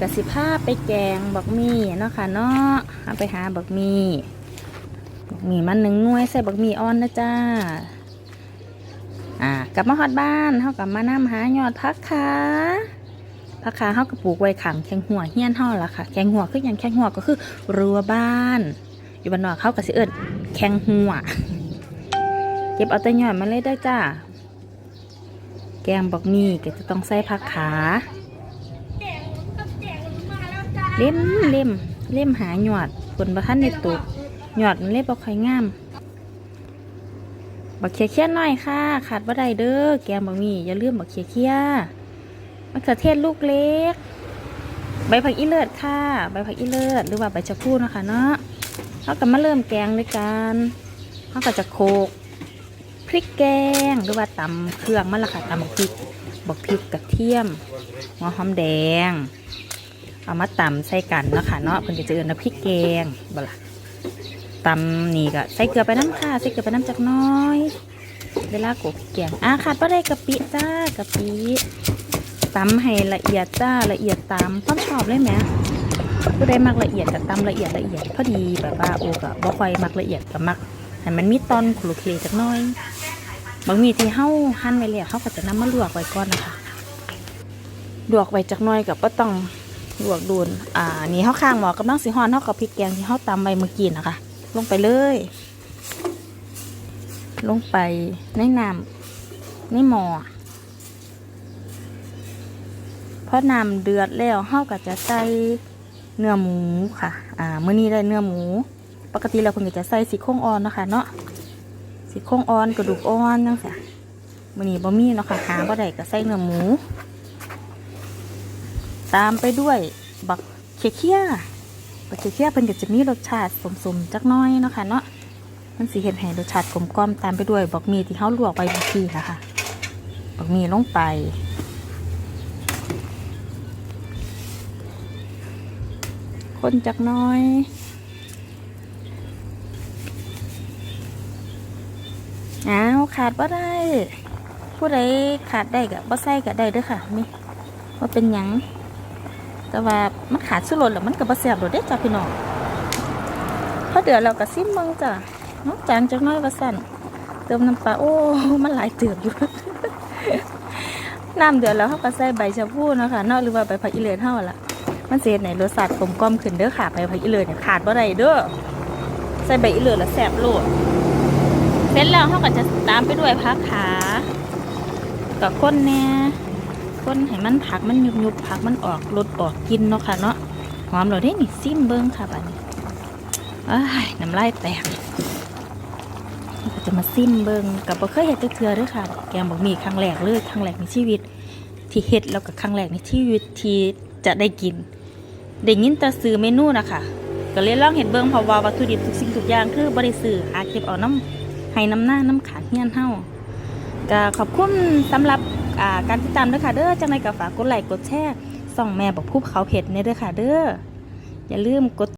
กับสิผ้าไปแกงบักมี่เนาะค่ะเนาะเอาไปหาบักมี่บักมี่มันหนึ่งน่วยใส่บักมี่อ่อนนะจ้าอ่ากลับมาฮอดบ้านเฮากลับมานำหายอดพักขาพักขาเฮาก็ปลูกไว้ขังแข้งหัวเฮียนเฮาล่ะค่ะแข้งหัวคืออย่างแข้งหัวก็คือรั้วบ้าน อยู่บ้านนอกเขาก็สิเอิ้นแข้งหัวเก็บเอาแต่ยอดมาเลยได้จ้าแกงบักมี่ก็จะต้องใส่ผักขา เล่มเล่มเล่มหาหยอดผลประทันในตุกหยอดมันเล็บบ่ค่อยงาม บักเคียเคียหน่อยค่ะ ขาดบ่ได้เด้อแกงบักมี่อย่าลืมบักเคียเคียมะเขือเทศลูกเล็ก ใบผักอีเลิศค่ะ ใบผักอีเลิศหรือว่าใบชะพูนะคะเนาะเราก็มาเริ่มแกงด้วยกันเราก็จะโขกพริกแกงหรือว่าตำเครื่องมันละค่ะตำบักพริกบักพริกกระเทียมหัวหอมแดง เอามาตำใส่กันเนาะค่ะเนาะเพิ่นก็จะเอิ้นว่าพริกแกงบ่ล่ะตำนี่ก็ใส่เกลือไปน้ำค่ะใส่เกลือไปน้ำจักน้อยเวลาโขลกพริกแกงอะขาดบ่ได้กะปิจ้ากะปิตำให้ละเอียดจ้าละเอียดตามความชอบเลยแหมผู้ใดมักละเอียดก็ตำละเอียดละเอียดพอดีแบบว่าโอ้ก็บ่ค่อยมักละเอียดก็มักให้มันมีตอนขลุกเคลจักน้อยบางมีที่เฮาหั่นไว้แล้วเฮาก็จะนำมาลวกไว้ก่อนนะคะลวกไว้จักน้อยก็บ่ต้อง ลวกดูนอ่านี่ข้าวข้างหมอกำลังสีฮ้อนเท่ากับพริกแกงที่เขาตำใบเมื่อกี้นะคะ ลงไปเลย ลงไปในน้ำในหม้อพอน้ำเดือดแล้วเขาก็จะใส่เนื้อหมูค่ะ อ่าเมื่อนี้ได้เนื้อหมู ปกติเราเพิ่งจะใส่สีโครงอ่อนนะคะเนาะสีโครงอ่อนกระดูกอ่อนจังซี่มื่อนี้บะมี่เนาะค่ะหาบ่ได้ก็ใส่เนื้อหมู ตามไปด้วยบักเคียเคียบักเคียเคียเพิ่นก็จะมีรสชาติสมๆจักน้อยเนาะค่ะเนาะมันสิเห็นให้รสชาติกลมกล่อมตามไปด้วยบักมีที่เฮาลวกไว้เมื่อกี้นะคะบักมีลงไปคนจักน้อยอ้าวขาดบ่ได้ ผู้ใดขาดได้ก็บ่ใส่ก็ได้เด้อค่ะนี่ว่าเป็นหยัง แต่ว่ามันขาดสุรสแล้วมันก็บ่แซ่บโดดเด้จ้าพี่น้องพอเดือดเราก็ซิมเบิ่งจ้ะน้องจางจักน้อยว่าสั่นเติมน้ำปลาโอ้ มันหลายเติบอยู่ น้ำเดือดแล้วเขาก็ใส่ใบชะพูเนาะค่ะนอกหรือว่าใบผักอีเลือดเท่าล่ะ มันเสียในรสชาติกลมกล่อมขึ้นเด้อค่ะใบผักอีเลือดเนี่ยขาดบ่ได้เด้อใส่ใบอีเลือดแล้วแซ่บโลดเสร็จแล้วเขาก็จะตามไปด้วยผักขากับข้นแน่ คนให้มันผักมันยุบยุบผักมันออกรสออกกินเนาะค่ะเนาะหอมเราได้นี่ซิมเบิ้งค่ะบัดนี้อ้น้ำลายแตกก็จะมาซิมเบิ้งกับบ่เคยเห็ดจักเทือเด้วยค่ะ แกงบอกมีครั้งแรกเลยครั้งแรกในชีวิต ที่เฮ็ดแล้วก็ครั้งแรกในชีวิตที่จะได้กินได้ยินแต่ซื้อเมนูนะคะก็เลยลองเห็ดเบิ้งเพราะว่าวัตถุดิบทุกสิ่งทุกอย่างคือบริสื่อหาเก็บเอาน้ำให้น้ำหน้าน้ำขาเฮียนเฮาก็ขอบคุณสำหรับ การติดตามด้วยค่ะเด้อจังไรก็ฝากกดไลค์กดแชร์ส่องแม่บอกผู้เขาเพจเนี่ยด้อค่ะเด้ออย่าลืมกด